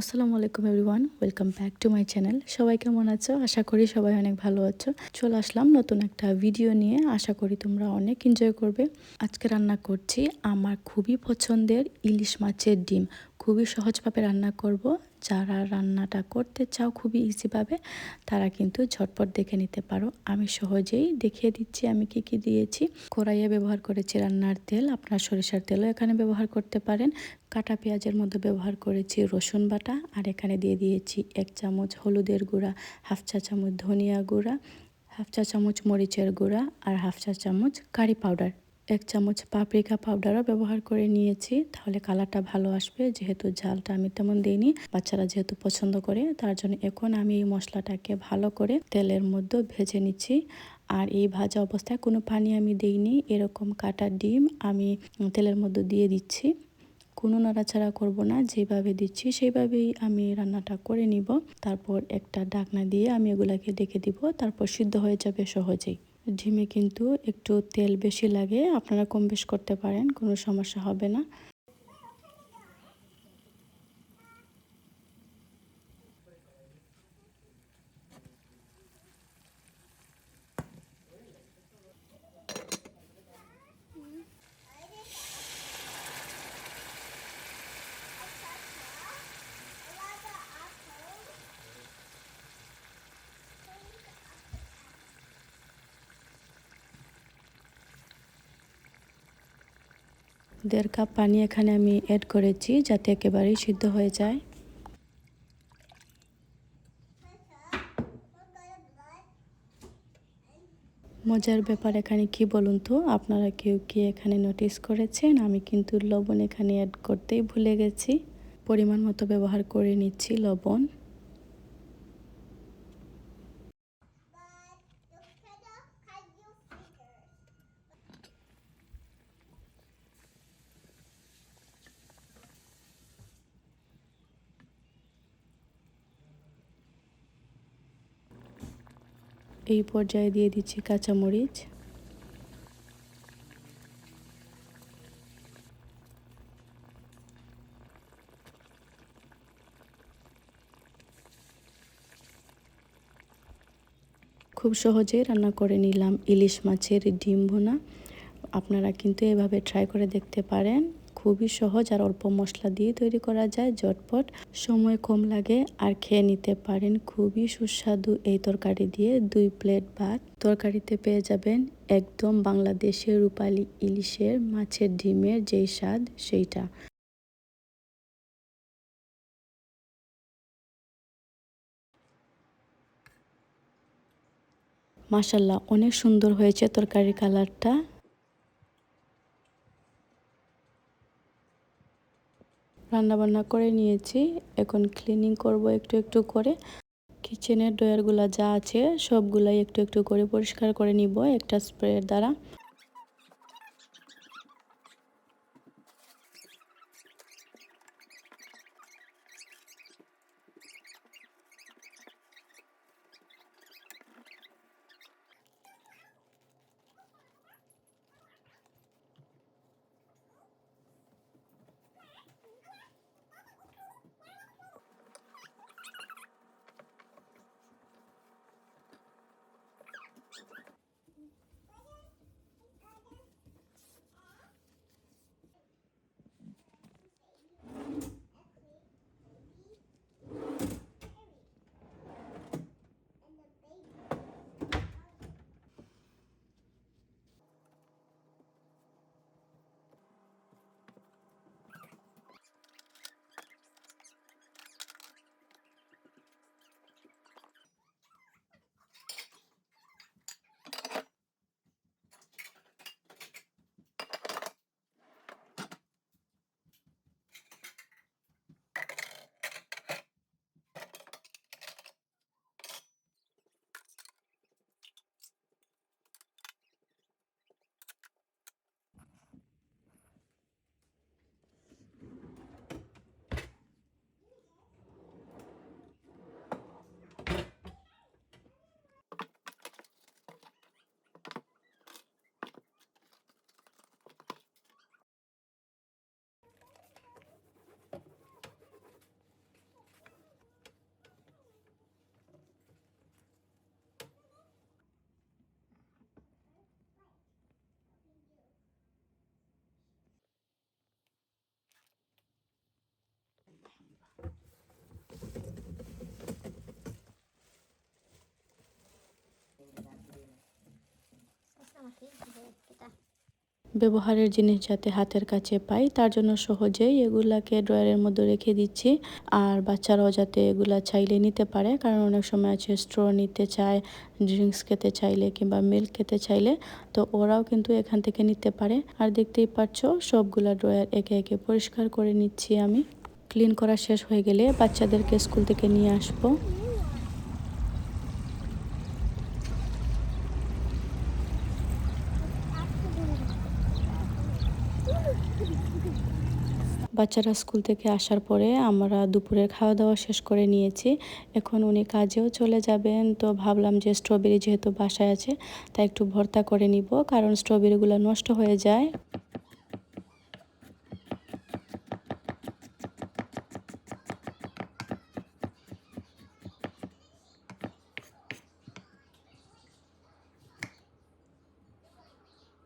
আসসালামু আলাইকুম everyone, welcome back to my channel. সবাই কেমন আছো? আশা করি সবাই অনেক ভালো আছো। চলে আসলাম নতুন একটা ভিডিও নিয়ে। আশা করি তোমরা অনেক এনজয় করবে। আজকে রান্না করছি আমার খুবই পছন্দের ইলিশ মাছের ডিম। খুবই সহজভাবে রান্না করব। যারা রান্নাটা করতে চাও খুবই ইজিভাবে তারা কিন্তু ঝটপট দেখে নিতে পারো। আমি সহজেই দেখিয়ে দিচ্ছি আমি কি কি দিয়েছি। কড়াইয়ে ব্যবহার করেছি রান্নার তেল, আপনার সরিষার তেলও এখানে ব্যবহার করতে পারেন। কাটা পেঁয়াজের মধ্যে ব্যবহার করেছি রসুন বাটা আর এখানে দিয়ে দিয়েছি এক চামচ হলুদের গুঁড়া, হাফ চা চামচ ধনিয়া গুঁড়া, হাফ চা চামচ মরিচের গুঁড়া আর হাফ চা চামচ কারি পাউডার। এক চামচ পাপরিকা পাউডারও ব্যবহার করে নিয়েছি, তাহলে কালারটা ভালো আসবে। যেহেতু ঝালটা আমি তেমন দিইনি, বাচ্চারা যেহেতু পছন্দ করে, তার জন্য এখন আমি এই মশলাটাকে ভালো করে তেলের মধ্যে ভেজে নিচ্ছি। আর এই ভাজা অবস্থায় কোনো পানি আমি দিইনি, এরকম কাটা ডিম আমি তেলের মধ্যে দিয়ে দিচ্ছি। কোনো নাড়াচাড়া করব না, যেভাবে দিচ্ছি সেইভাবেই আমি রান্নাটা করে নিব। তারপর একটা ডাকনা দিয়ে আমি এগুলাকে ডেকে দিব, তারপর সিদ্ধ হয়ে যাবে সহজেই। ডিমে কিন্তু একটু তেল বেশি লাগে, আপনারা কম বেশ করতে পারেন, কোনো সমস্যা হবে না। দেড় কাপ পানি এখানে আমি অ্যাড করেছি যাতে একেবারেই সিদ্ধ হয়ে যায়। মজার ব্যাপার এখানে কি বলুন তো? আপনারা কেউ কি এখানে নোটিস করেছেন? আমি কিন্তু লবণ এখানে অ্যাড করতেই ভুলে গেছি। পরিমাণ মতো ব্যবহার করে নিচ্ছি লবণ। এই পর্যায়ে দিয়ে দিচ্ছি কাঁচামরিচ। খুব সহজেই রান্না করে নিলাম ইলিশ মাছের ডিম ভুনা। আপনারা কিন্তু এভাবে ট্রাই করে দেখতে পারেন। খুবই সহজ আর অল্প মশলা দিয়ে তৈরি করা যায়। ঝটপট সময় কম লাগে আর খেয়ে নিতে পারেন। খুবই সুস্বাদু এই তরকারি দিয়ে দুই প্লেট ভাত। তরকারিতে পেয়ে যাবেন একদম বাংলাদেশের রূপালি ইলিশের মাছের ডিমের যেই স্বাদ সেইটা। মাসাল্লাহ অনেক সুন্দর হয়েছে তরকারির কালারটা। রান্না বান্না করে নিয়েছি। এখন ক্লিনিং করব একটু একটু করে। কিচেনের ডয়ারগুলো যা আছে সবগুলাই একটু একটু করে পরিষ্কার করে নিব একটা স্প্রের দ্বারা। ব্যবহারের জিনিস যাতে হাতের কাছে পাই, তার জন্য সহজেই এগুলাকে ড্রয়ারের মধ্যে রেখে দিচ্ছি। আর বাচ্চারাও যাতে এগুলা চাইলে নিতে পারে, কারণ অনেক সময় আছে স্ট্র নিতে চায়, ড্রিঙ্কস খেতে চাইলে কিংবা মিল্ক খেতে চাইলে, তো ওরাও কিন্তু এখান থেকে নিতে পারে। আর দেখতেই পাচ্ছ, সবগুলা ড্রয়ার একে একে পরিষ্কার করে নিচ্ছি আমি। ক্লিন করা শেষ হয়ে গেলে বাচ্চাদেরকে স্কুল থেকে নিয়ে আসব। বাচ্চারা স্কুল থেকে আসার পরে আমরা দুপুরের খাওয়া দাওয়া শেষ করে নিয়েছি। এখন উনি কাজেও চলে যাবেন, তো ভাবলাম যে স্ট্রবেরি যেহেতু বাসায় আছে, তাই একটু ভর্তা করে নিব, কারণ স্ট্রবেরিগুলো নষ্ট হয়ে যায়।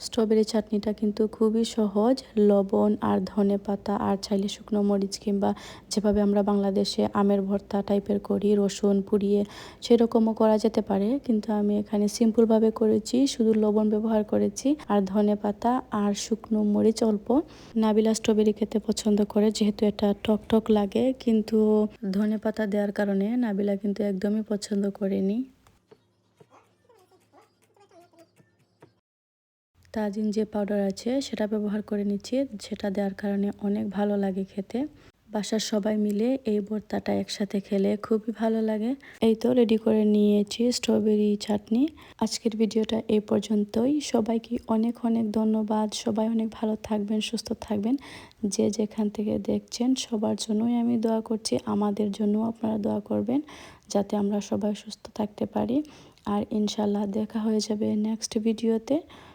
স্ট্রবেরি চাটনিটা কিন্তু খুবই সহজ। লবণ আর ধনে পাতা আর চাইলে শুকনো মরিচ কিংবা যেভাবে আমরা বাংলাদেশে আমের ভর্তা টাইপের করি, রসুন, পুড়িয়ে সেরকমও করা যেতে পারে। কিন্তু আমি এখানে সিম্পলভাবে করেছি, শুধু লবণ ব্যবহার করেছি আর ধনে পাতা আর শুকনো মরিচ অল্প। নাবিলা স্ট্রবেরি খেতে পছন্দ করে, যেহেতু এটা টক টক লাগে। কিন্তু ধনে পাতা দেওয়ার কারণে নাবিলা কিন্তু একদমই পছন্দ করেনি। তাজিন যে পাউডার আছে, সেটা ব্যবহার করে নিচ্ছি। সেটা দেওয়ার কারণে অনেক ভালো লাগে খেতে। বাসার সবাই মিলে এই ভর্তাটা একসাথে খেলে খুবই ভালো লাগে। এই তো রেডি করে নিয়েছি স্ট্রবেরি চাটনি। আজকের ভিডিওটা এই পর্যন্তই। সবাইকে অনেক অনেক ধন্যবাদ। সবাই অনেক ভালো থাকবেন, সুস্থ থাকবেন। যে যেখান থেকে দেখছেন, সবার জন্যই আমি দোয়া করছি। আমাদের জন্য আপনারা দোয়া করবেন, যাতে আমরা সবাই সুস্থ থাকতে পারি। আর ইনশাল্লাহ দেখা হয়ে যাবে নেক্সট ভিডিওতে